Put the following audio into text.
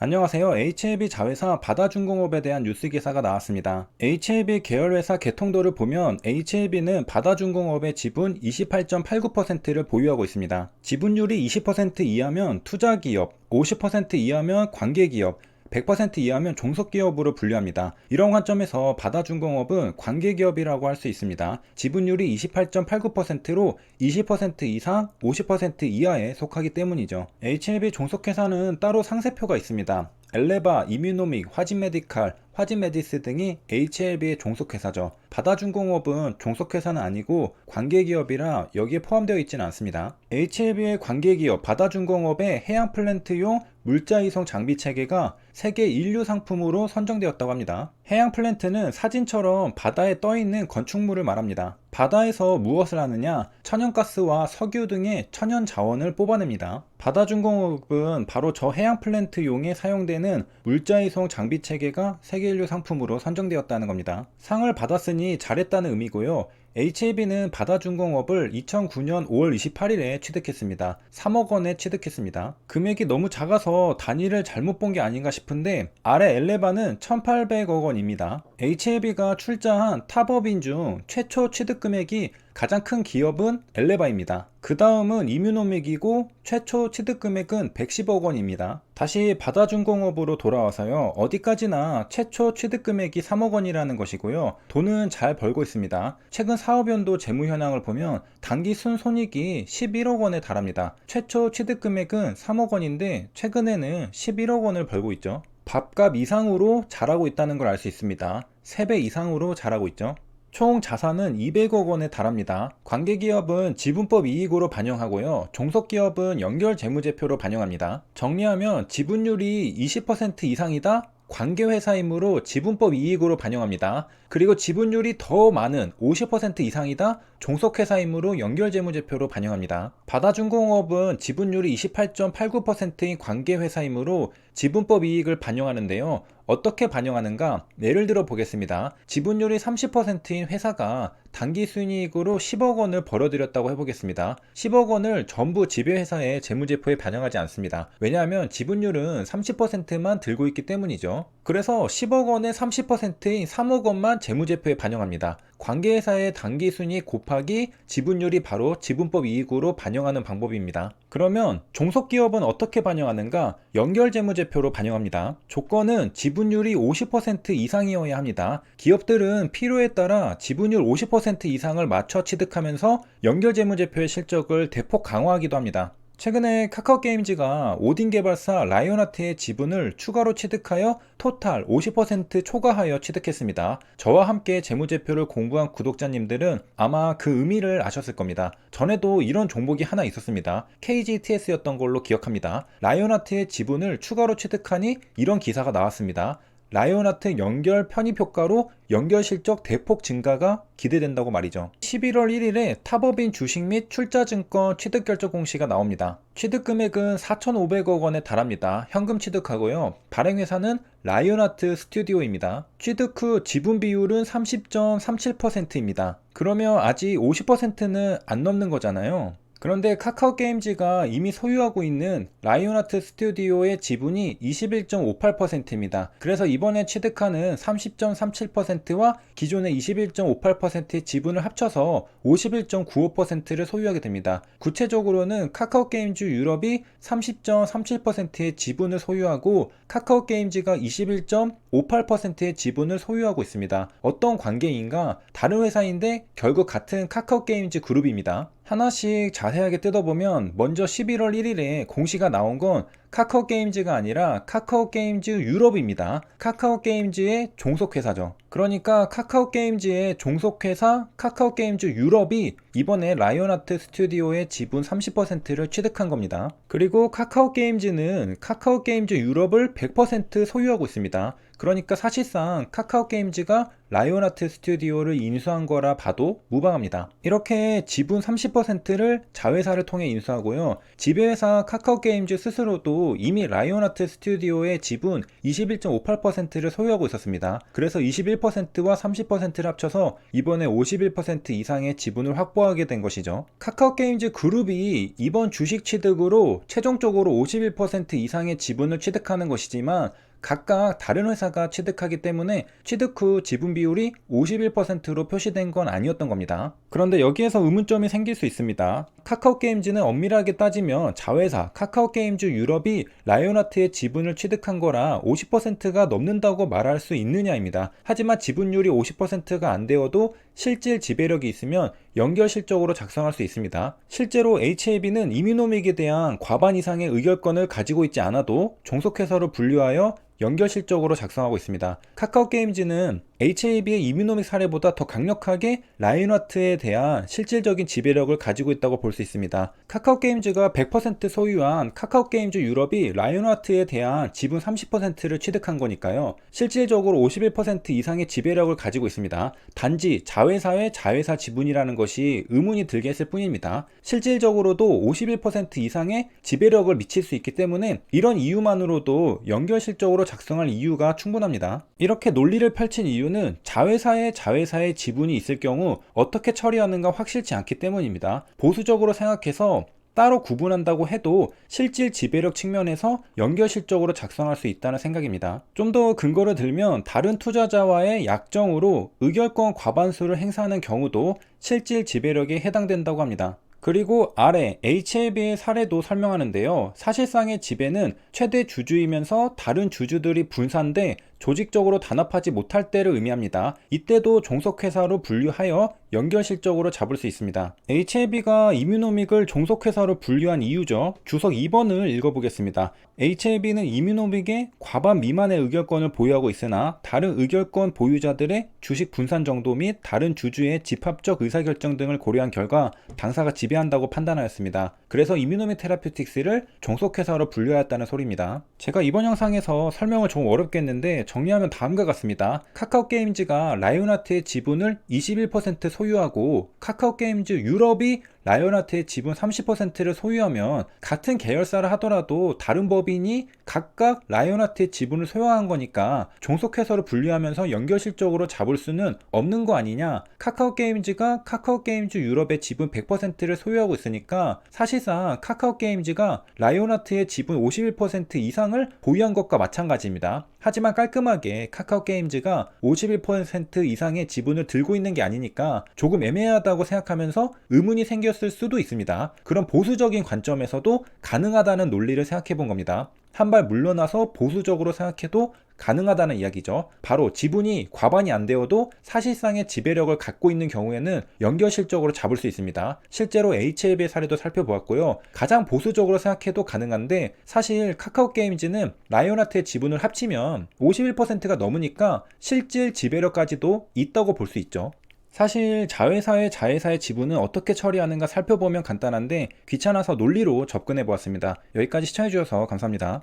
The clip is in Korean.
안녕하세요. HLB 자회사 바다중공업에 대한 뉴스 기사가 나왔습니다. HLB 계열회사 개통도를 보면 HLB는 바다중공업의 지분 28.89%를 보유하고 있습니다. 지분율이 20% 이하면 투자기업, 50% 이하면 관계기업, 100% 이하면 종속기업으로 분류합니다. 이런 관점에서 바다중공업은 관계기업이라고 할 수 있습니다. 지분율이 28.89%로 20% 이상, 50% 이하에 속하기 때문이죠. HLB 종속회사는 따로 상세표가 있습니다. 엘레바, 이뮤노믹, 화진메디칼, 화진메디스 등이 HLB의 종속회사죠. 바다중공업은 종속회사는 아니고 관계기업이라 여기에 포함되어 있지는 않습니다. HLB의 관계기업 바다중공업의 해양 플랜트용 물자 이송 장비 체계가 세계 인류 상품으로 선정되었다고 합니다. 해양 플랜트는 사진처럼 바다에 떠 있는 건축물을 말합니다. 바다에서 무엇을 하느냐? 천연가스와 석유 등의 천연 자원을 뽑아냅니다. 바다 중공업은 바로 저 해양 플랜트용에 사용되는 물자 이송 장비 체계가 세계 인류 상품으로 선정되었다는 겁니다. 상을 받았으니 잘했다는 의미고요. HAB는 바다중공업을 2009년 5월 28일에 취득했습니다. 3억 원에 취득했습니다. 금액이 너무 작아서 단위를 잘못 본 게 아닌가 싶은데 아래 엘레바는 1,800억 원입니다. HAB가 출자한 탑업인 중 최초 취득 금액이 가장 큰 기업은 엘레바입니다. 그 다음은 이뮤노믹이고 최초 취득 금액은 110억 원입니다. 다시 바다중공업으로 돌아와서요. 어디까지나 최초 취득 금액이 3억 원이라는 것이고요. 돈은 잘 벌고 있습니다. 최근 사업연도 재무 현황을 보면 단기 순손익이 11억 원에 달합니다. 최초 취득 금액은 3억 원인데 최근에는 11억 원을 벌고 있죠. 밥값 이상으로 잘하고 있다는 걸 알 수 있습니다. 3배 이상으로 잘하고 있죠. 총 자산은 200억 원에 달합니다. 관계기업은 지분법 이익으로 반영하고요. 종속기업은 연결 재무제표로 반영합니다. 정리하면 지분율이 20% 이상이다? 관계회사이므로 지분법 이익으로 반영합니다. 그리고 지분율이 더 많은 50% 이상이다? 종속회사이므로 연결재무제표로 반영합니다. 바다중공업은 지분율이 28.89%인 관계회사이므로 지분법 이익을 반영하는데요. 어떻게 반영하는가? 예를 들어 보겠습니다. 지분율이 30%인 회사가 단기 순이익으로 10억 원을 벌어들였다고 해보겠습니다. 10억 원을 전부 지배회사의 재무제표에 반영하지 않습니다. 왜냐하면 지분율은 30%만 들고 있기 때문이죠. 그래서 10억 원의 30%인 3억 원만 재무제표에 반영합니다. 관계회사의 단기 순이익 곱하기 지분율이 바로 지분법 이익으로 반영하는 방법입니다. 그러면 종속기업은 어떻게 반영하는가? 연결재무제표로 반영합니다. 조건은 지분율이 50% 이상이어야 합니다. 기업들은 필요에 따라 지분율 50% 이상을 맞춰 취득하면서 연결재무제표의 실적을 대폭 강화하기도 합니다. 최근에 카카오게임즈가 오딘 개발사 라이온하트의 지분을 추가로 취득하여 토탈 50% 초과하여 취득했습니다. 저와 함께 재무제표를 공부한 구독자님들은 아마 그 의미를 아셨을 겁니다. 전에도 이런 종목이 하나 있었습니다. KGTS였던 걸로 기억합니다. 라이온하트의 지분을 추가로 취득하니 이런 기사가 나왔습니다. 라이온하트 연결 편입 효과로 연결 실적 대폭 증가가 기대된다고 말이죠. 11월 1일에 탑업인 주식 및 출자증권 취득 결정 공시가 나옵니다. 취득 금액은 4,500억 원에 달합니다. 현금 취득하고요. 발행 회사는 라이온하트 스튜디오입니다. 취득 후 지분 비율은 30.37%입니다. 그러면 아직 50%는 안 넘는 거잖아요. 그런데 카카오 게임즈가 이미 소유하고 있는 라이온하트 스튜디오의 지분이 21.58%입니다. 그래서 이번에 취득하는 30.37%와 기존의 21.58%의 지분을 합쳐서 51.95%를 소유하게 됩니다. 구체적으로는 카카오 게임즈 유럽이 30.37%의 지분을 소유하고 카카오 게임즈가 21.58%의 지분을 소유하고 있습니다. 어떤 관계인가? 다른 회사인데 결국 같은 카카오 게임즈 그룹입니다. 하나씩 자세하게 뜯어보면 먼저 11월 1일에 공시가 나온 건 카카오 게임즈가 아니라 카카오 게임즈 유럽입니다. 카카오 게임즈의 종속회사죠. 그러니까 카카오 게임즈의 종속회사 카카오 게임즈 유럽이 이번에 라이온하트 스튜디오의 지분 30%를 취득한 겁니다. 그리고 카카오 게임즈는 카카오 게임즈 유럽을 100% 소유하고 있습니다. 그러니까 사실상 카카오 게임즈가 라이온하트 스튜디오를 인수한 거라 봐도 무방합니다. 이렇게 지분 30%를 자회사를 통해 인수하고요. 지배회사 카카오 게임즈 스스로도 이미 라이온아트 스튜디오의 지분 21.58%를 소유하고 있었습니다. 그래서 21%와 30%를 합쳐서 이번에 51% 이상의 지분을 확보하게 된 것이죠. 카카오 게임즈 그룹이 이번 주식 취득으로 최종적으로 51% 이상의 지분을 취득하는 것이지만 각각 다른 회사가 취득하기 때문에 취득 후 지분 비율이 51%로 표시된 건 아니었던 겁니다. 그런데 여기에서 의문점이 생길 수 있습니다. 카카오 게임즈는 엄밀하게 따지면 자회사 카카오 게임즈 유럽이 라이온하트의 지분을 취득한 거라 50%가 넘는다고 말할 수 있느냐입니다. 하지만 지분율이 50%가 안 되어도 실질 지배력이 있으면 연결 실적으로 작성할 수 있습니다. 실제로 HAB는 이뮤노믹에 대한 과반 이상의 의결권을 가지고 있지 않아도 종속회사로 분류하여 연결 실적으로 작성하고 있습니다. 카카오 게임즈는 HAB의 이뮤노믹 사례보다 더 강력하게 라인와트에 대한 실질적인 지배력을 가지고 있다고 볼 수 있습니다. 카카오 게임즈가 100% 소유한 카카오 게임즈 유럽이 라이온와트에 대한 지분 30%를 취득한 거니까요. 실질적으로 51% 이상의 지배력을 가지고 있습니다. 단지 자회사의 자회사 지분이라는 것이 의문이 들게 했을 뿐입니다. 실질적으로도 51% 이상의 지배력을 미칠 수 있기 때문에 이런 이유만으로도 연결 실적으로 작성할 이유가 충분합니다. 이렇게 논리를 펼친 이유는 자회사의 자회사의 지분이 있을 경우 어떻게 처리하는가 확실치 않기 때문입니다. 보수적으로 생각해서 따로 구분한다고 해도 실질 지배력 측면에서 연결 실적으로 작성할 수 있다는 생각입니다. 좀 더 근거를 들면 다른 투자자와의 약정으로 의결권 과반수를 행사하는 경우도 실질 지배력에 해당된다고 합니다. 그리고 아래 HLB의 사례도 설명하는데요. 사실상의 지배는 최대 주주이면서 다른 주주들이 분산돼 조직적으로 단합하지 못할 때를 의미합니다. 이때도 종속회사로 분류하여 연결 실적으로 잡을 수 있습니다. HLB가 이뮤노믹을 종속회사로 분류한 이유죠. 주석 2번을 읽어보겠습니다. HLB는 이뮤노믹의 과반 미만의 의결권을 보유하고 있으나 다른 의결권 보유자들의 주식 분산 정도 및 다른 주주의 집합적 의사결정 등을 고려한 결과 당사가 지배한다고 판단하였습니다. 그래서 이뮤노믹 테라피틱스를 종속회사로 분류하였다는 소리입니다. 제가 이번 영상에서 설명을 좀 어렵게 했는데 정리하면 다음과 같습니다. 카카오 게임즈가 라이온하트의 지분을 21% 소유하고 카카오 게임즈 유럽이 라이온하트의 지분 30%를 소유하면 같은 계열사를 하더라도 다른 법인이 각각 라이온하트의 지분을 소유한 거니까 종속회사로 분류하면서 연결실적으로 잡을 수는 없는 거 아니냐 카카오 게임즈가 카카오 게임즈 유럽의 지분 100%를 소유하고 있으니까 사실상 카카오 게임즈가 라이온하트의 지분 51% 이상을 보유한 것과 마찬가지입니다. 하지만 깔끔하게 카카오 게임즈가 51% 이상의 지분을 들고 있는 게 아니니까 조금 애매하다고 생각하면서 의문이 생 겼을 수도 있습니다. 그런 보수적인 관점에서도 가능하다는 논리를 생각해 본 겁니다. 한 발 물러나서 보수적으로 생각해도 가능하다는 이야기죠. 바로 지분이 과반이 안 되어도 사실상의 지배력을 갖고 있는 경우에는 연결 실적으로 잡을 수 있습니다. 실제로 HLB의 사례도 살펴보았고요. 가장 보수적으로 생각해도 가능한데 사실 카카오 게임즈는 라이온하트의 지분을 합치면 51%가 넘으니까 실질 지배력까지도 있다고 볼 수 있죠. 사실 자회사의 자회사의 지분은 어떻게 처리하는가 살펴보면 간단한데 귀찮아서 논리로 접근해 보았습니다. 여기까지 시청해 주셔서 감사합니다.